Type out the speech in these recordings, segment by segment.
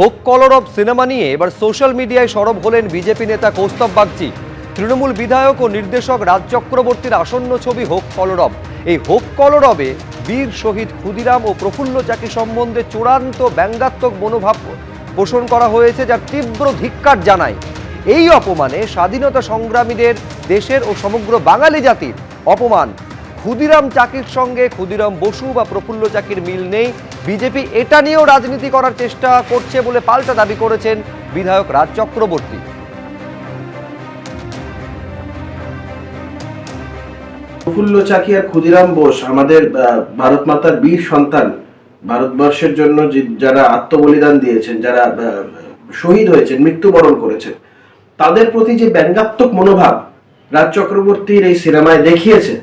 হোক কলরব সিনেমা নিয়ে এবার সোশ্যাল মিডিয়ায় সরব হলেন বিজেপি নেতা কৌস্তব বাগচি। তৃণমূল বিধায়ক ও নির্দেশক রাজ চক্রবর্তীর আসন্ন ছবি হোক কলরব এই হোক কলরবে বীর শহীদ ক্ষুদিরাম ও প্রফুল্ল চাকি সম্বন্ধে চূড়ান্ত ব্যঙ্গাত্মক মনোভাব পোষণ করা হয়েছে যার তীব্র ধিক্কার জানায়। এই অপমানে স্বাধীনতা সংগ্রামীদের দেশের ও সমগ্র বাঙালি জাতির অপমান। ক্ষুদিরাম চাকির সঙ্গে ক্ষুদিরাম বসু বা প্রফুল্ল চাকির মিল নেই। বিজেপি এটা নিয়েও রাজনীতি করার চেষ্টা করছে বলে পাল্টা দাবি করেছেন বিধায়ক রাজ চক্রবর্তী। প্রফুল্ল চাকি আর ক্ষুদিরাম বোস আমাদের ভারত মাতার বীর সন্তান। ভারতবর্ষের জন্য যারা আত্মবলিদান দিয়েছেন, যারা শহীদ হয়েছেন, মৃত্যুবরণ করেছেন, তাদের প্রতি যে ব্যঙ্গাত্মক মনোভাব রাজ চক্রবর্তীর এই সিনেমায় দেখিয়েছে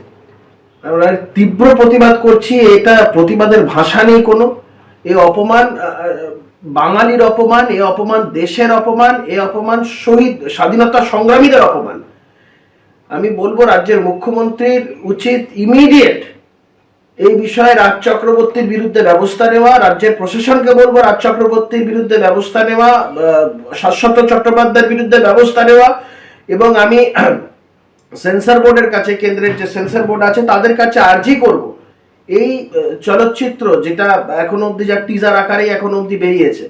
আমরা তীব্র প্রতিবাদ করছি, এটা প্রতিবাদের ভাষা নেই কোনো। এই অপমান বাঙালির অপমান, এ অপমান দেশের অপমান, এ অপমান শহীদ, স্বাধীনতা সংগ্রামীদের অপমান। আমি বলব রাজ্যের মুখ্যমন্ত্রীর উচিত ইমিডিয়েট এই বিষয়ে রাজ চক্রবর্তীর বিরুদ্ধে ব্যবস্থা নেওয়া, রাজ্যের প্রশাসনকে বলব রাজ চক্রবর্তীর বিরুদ্ধে ব্যবস্থা নেওয়া শাশ্বত চট্টোপাধ্যায়ের বিরুদ্ধে ব্যবস্থা নেওয়া এবং আমি সেন্সর বোর্ডের কাছে, কেন্দ্রের যে সেন্সর বোর্ড আছে, তাদের কাছে আর্জি করব। এই চলচ্চিত্র যেটা এখন অবধি যা টিজার আকারেই এখন অবধি বেরিয়েছে,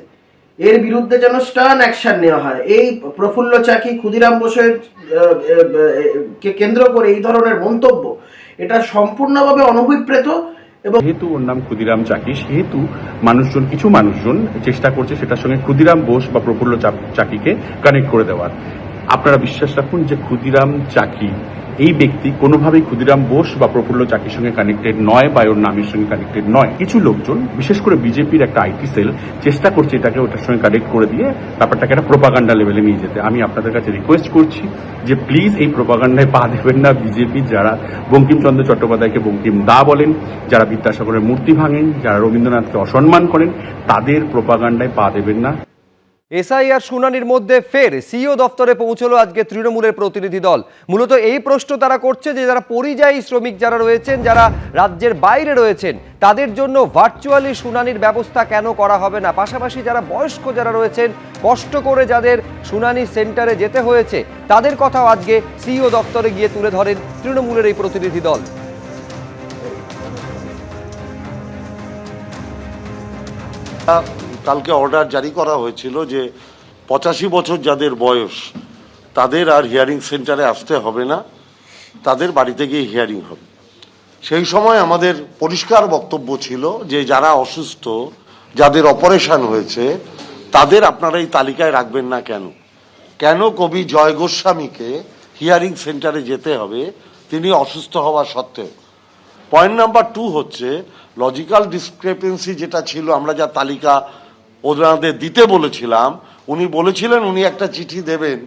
এর বিরুদ্ধে যেন স্টার্ন অ্যাকশন নেওয়া হয়। এই প্রফুল্ল চাকি, ক্ষুদিরাম বোসের কে কেন্দ্র করে এই ধরনের মন্তব্য, এটা সম্পূর্ণভাবে অনভিপ্রেত এবং যেহেতু ওর নাম ক্ষুদিরাম চাকি, সেহেতু মানুষজন, কিছু মানুষজন চেষ্টা করছে সেটার সঙ্গে ক্ষুদিরাম বোস বা প্রফুল্ল চাকিকে কানেক্ট করে দেওয়ার। আপনারা বিশ্বাস রাখুন যে ক্ষুদিরাম চাকি, এই ব্যক্তি কোনোভাবেই ক্ষুদিরাম বোস বা প্রফুল্ল চাকির সঙ্গে কানেক্টেড নয় বা ওর নামের সঙ্গে কানেক্টেড নয়। কিছু লোকজন, বিশেষ করে বিজেপির একটা আইটি সেল চেষ্টা করছে এটাকে ওটার সঙ্গে কানেক্ট করে দিয়ে ব্যাপারটাকে একটা প্রোপাগান্ডা লেভেলে নিয়ে যেতে। আমি আপনাদের কাছে রিকোয়েস্ট করছি যে প্লিজ এই প্রোপাগান্ডায় পা দেবেন না বিজেপি, যারা বঙ্কিমচন্দ্র চট্টোপাধ্যায়কে বঙ্কিম দা বলেন, যারা বিদ্যাসাগরের মূর্তি ভাঙেন, যারা রবীন্দ্রনাথকে অসম্মান করেন, তাদের প্রোপাগান্ডায় পা দেবেন না। এসআইআর শুনানির মধ্যে ফের সিইও দপ্তরে পৌঁছলো আজকে তৃণমূলের প্রতিনিধি দল। মূলত এই প্রশ্ন তারা করছে যে, যারা পরিযায়ী শ্রমিক যারা রয়েছেন, যারা রাজ্যের বাইরে রয়েছেন, তাদের জন্য ভার্চুয়ালি শুনানির ব্যবস্থা কেন করা হবে না? পাশাপাশি যারা বয়স্ক যারা রয়েছেন, কষ্ট করে যাদের শুনানি সেন্টারে যেতে হয়েছে, তাদের কথাও আজকে সিইও দপ্তরে গিয়ে তুলে ধরেন তৃণমূলের এই প্রতিনিধি দল। কালকে অর্ডার জারি করা হয়েছিল যে পঁচাশি বছর যাদের বয়স, তাদের আর হিয়ারিং সেন্টারে আসতে হবে না, তাদের বাড়িতে গিয়ে হিয়ারিং হবে। সেই সময় আমাদের পরিষ্কার বক্তব্য ছিল যে যারা অসুস্থ, যাদের অপারেশন হয়েছে, তাদের আপনারা এই তালিকায় রাখবেন না কেন? কেন কবি জয় গোস্বামীকে হিয়ারিং সেন্টারে যেতে হবে? তিনি অসুস্থ হওয়া সত্ত্বেও। পয়েন্ট নাম্বার টু হচ্ছে লজিক্যাল ডিসক্রেপেন্সি যেটা ছিল, আমরা যা তালিকা ওনাদের দিতে বলেছিলাম, উনি বলেছিলেন, উনি একটা চিঠি দেবেন।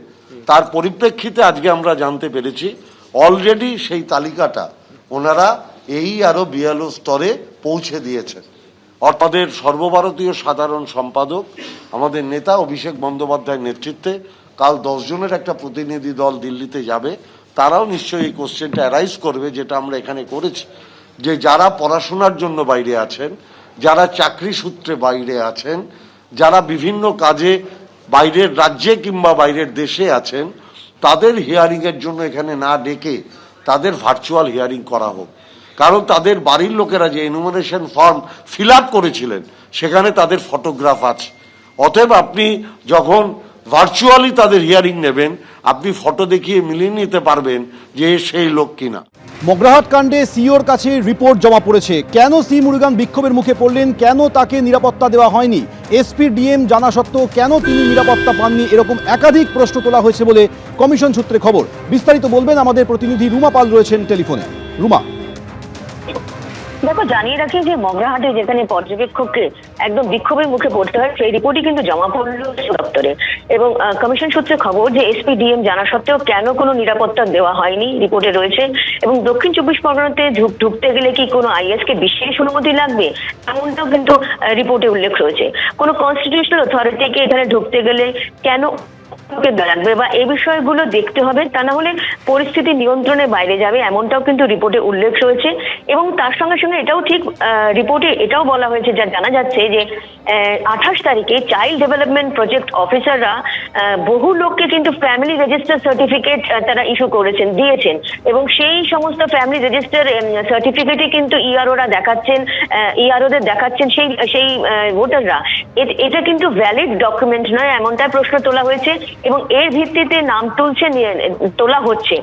তার পরিপ্রেক্ষিতে আজকে আমরা জানতে পেরেছি অলরেডি সেই তালিকাটা ওনারা এই আরও বিয়ালো স্তরে পৌঁছে দিয়েছেন। অর্থাৎ সর্বভারতীয় সাধারণ সম্পাদক, আমাদের নেতা অভিষেক বন্দ্যোপাধ্যায়ের নেতৃত্বে কাল দশ জনের একটা প্রতিনিধি দল দিল্লিতে যাবে। তারাও নিশ্চয়ই এই কোশ্চেনটা অ্যারাইজ করবে, যেটা আমরা এখানে করেছি। যে যারা পড়াশোনার জন্য বাইরে আছেন, যারা চাকরি সূত্রে বাইরে আছেন যারা বিভিন্ন কাজে বাইরের রাজ্যে কিংবা বাইরের দেশে আছেন, তাদের হিয়ারিংয়ের জন্য এখানে না ডেকে তাদের ভার্চুয়াল হিয়ারিং করা হোক। কারণ তাদের বাড়ির লোকেরা যে এনুমারেশন ফর্ম ফিল করেছিলেন, সেখানে তাদের ফটোগ্রাফ আছে। অতএব আপনি যখন ভার্চুয়ালি তাদের হিয়ারিং নেবেন, আপনি ফটো দেখিয়ে মিলিয়ে নিতে পারবেন যে সেই লোক কিনা। মগরাহাট কাণ্ডে সিওর কাছে রিপোর্ট জমা পড়েছে। কেন সি মুরুগান বিক্ষোভের মুখে পড়লেন? কেন তাকে নিরাপত্তা দেওয়া হয়নি? এসপি ডিএম জানা সত্ত্বেও কেন তিনি নিরাপত্তা পাননি? এরকম একাধিক প্রশ্ন তোলা হয়েছে বলে কমিশন সূত্রে খবর। বিস্তারিত বলবেন আমাদের প্রতিনিধি রুমা পাল রয়েছেন টেলিফোনে। রুমা। দেখো, জানিয়ে রাখি যে মগরাহাটে যেখানে পর্যবেক্ষককে একদম বিক্ষোভের মুখে পড়তে হয়, সেই রিপোর্টই কিন্তু জমা পড়ল দপ্তরে। এবং কমিশন সূত্রে খবর যে এসপি ডিএম জানা সত্ত্বেও কেন কোনো নিরাপত্তা দেওয়া হয়নি, রিপোর্টে রয়েছে। এবং দক্ষিণ চব্বিশ পরগনাতে ঢুক- ঢুকতে গেলে কি কোনো আইএস কে বিশেষ অনুমতি লাগবে? এমনটাও কিন্তু রিপোর্টে উল্লেখ রয়েছে। কোনো কনস্টিটিউশনাল অথরিটিকে এখানে ঢুকতে গেলে কেন কে লাগবে বা এই বিষয়গুলো দেখতে হবে, তা না হলে পরিস্থিতি নিয়ন্ত্রণের বাইরে যাবে, এমনটাও কিন্তু রিপোর্টে উল্লেখ রয়েছে। এবং তার সঙ্গে সঙ্গে এটাও ঠিক রিপোর্টে এটাও বলা হয়েছে, যা জানা যাচ্ছে যে আঠাশ তারিখে চাইল্ড ডেভেলপমেন্ট প্রজেক্ট অফিসাররা বহু লোককে কিন্তু ফ্যামিলি রেজিস্টার সার্টিফিকেট তারা ইস্যু করেছেন, দিয়েছেন। এবং সেই সমস্ত ফ্যামিলি রেজিস্টার সার্টিফিকেটে কিন্তু ইআরওরা দেখাচ্ছেন ইআরওদের দেখাচ্ছেন, সেই সেই ভোটাররা। এটা কিন্তু ভ্যালিড ডকুমেন্ট নয় এমনটা প্রশ্ন তোলা হয়েছে এবং এর ভিত্তিতে নাম তুলছে তোলা হচ্ছে।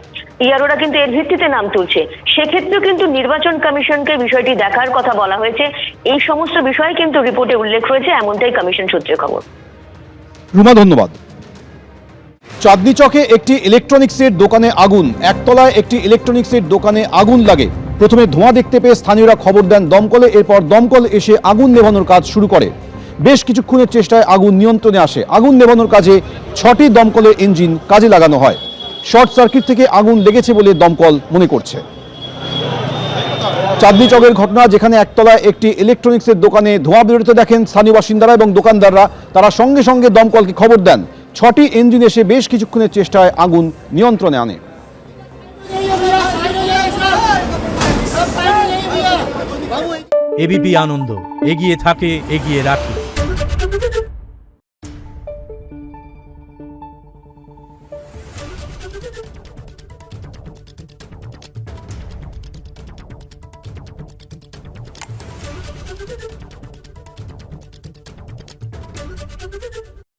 ইয়ারোরা কিন্তু এর ভিত্তিতে নাম তুলছে। সেক্ষেত্রেও কিন্তু নির্বাচন কমিশনকে বিষয়টি দেখার কথা বলা হয়েছে। এই সমস্ত বিষয় কিন্তু রিপোর্টে উল্লেখ রয়েছে, এমনটাই কমিশন সূত্রে খবর। রুমা, ধন্যবাদ। চাঁদনি চকে একটি ইলেকট্রনিক্সের দোকানে আগুন। একতলায় একটি ইলেকট্রনিক্সের দোকানে আগুন লাগে। প্রথমে ধোঁয়া দেখতে পেয়ে স্থানীয়রা খবর দেন দমকলে। এরপর দমকল এসে আগুন নেভানোর কাজ শুরু করে। বেশ কিছুক্ষণের চেষ্টায় আগুন নিয়ন্ত্রণে আসে। আগুন নেভানোর কাজে ছটি দমকলের ইঞ্জিন কাজে লাগানো হয়। শর্ট সার্কিট থেকে আগুন লেগেছে বলে দমকল মনে করছে। চাঁদনি চকের ঘটনা, যেখানে একতলায় একটি ইলেকট্রনিক্সের দোকানে ধোঁয়া বেরোতে দেখেন স্থানীয় বাসিন্দারা এবং দোকানদাররা। তারা সঙ্গে সঙ্গে দমকলকে খবর দেন। ছটি ইঞ্জিন এসে বেশ কিছুক্ষণের চেষ্টায় আগুন নিয়ন্ত্রণে আনে। এবিপি আনন্দ। এগিয়ে থাকে, এগিয়ে রাখে। you